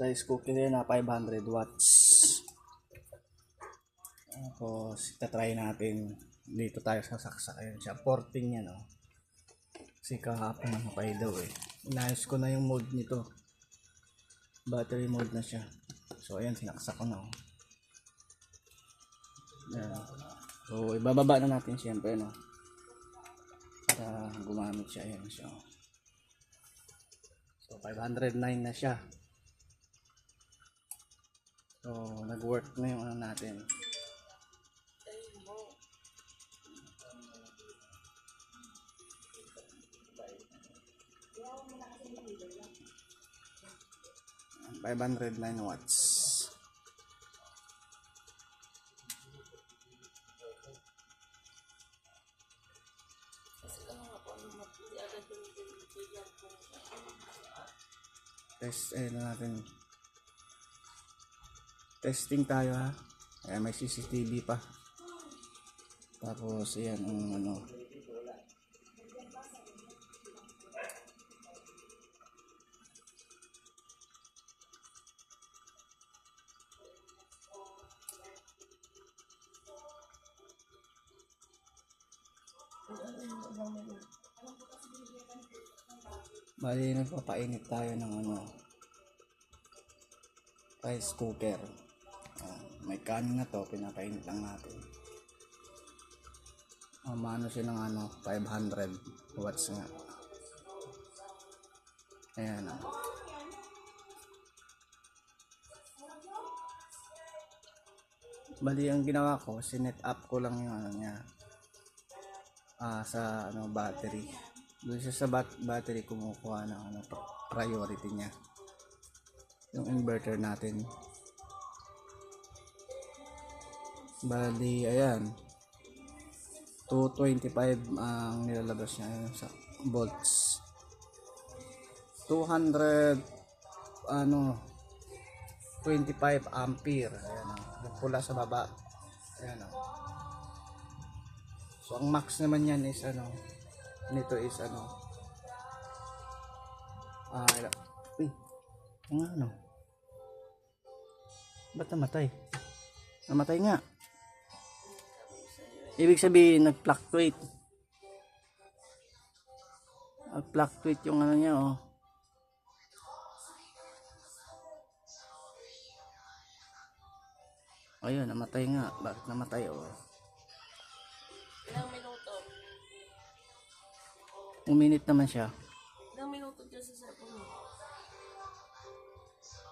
Rice cooker yan na 500 watts. Tapos, itatry natin. Dito tayo sa saksak. Ayan siya. 14 yan, oh. Kasi kahapon ano kayo daw eh. Inayos ko na yung mode nito. Battery mode na siya. So, ayan, sinaksak ko na, oh. Ayan. So, ibababa na natin siyempre, no? Para gumamit siya. Ayan siya, oh. So, 509 na siya. So, nag-work na yung ano natin. Five hundred nine watts. Test, eh, na natin. Testing tayo ha. Ayan, may CCTV pa. Tapos, ayan, ang ano. Bali, nagpapainit tayo ng ano, rice cooker. Ah, may kanin na to, pinapainit lang natin. Ah, maano siya ng ano, 500 watts nga. Ayan ah. Bali, ang ginawa ko, sinet up ko lang yung ano niya. Ah, sa ano, battery. Doon siya sa bat battery kumukuha ng ano, priority niya. Yung inverter natin. Bali, ayan. 225 ang nilalabas niya sa volts. 200 ano 25 ampere. Ayan o. Yung pula sa baba. Ayan o. So, ang max naman yan is ano, nito is ano, ah, ila- uy, ano, ba't namatay? Namatay nga. Ibig sabihin, nag-fluctuate. Nag-fluctuate yung ano niya, oh. Ayun, namatay nga. Bakit namatay, oh? Ilang minuto? Uminit naman siya.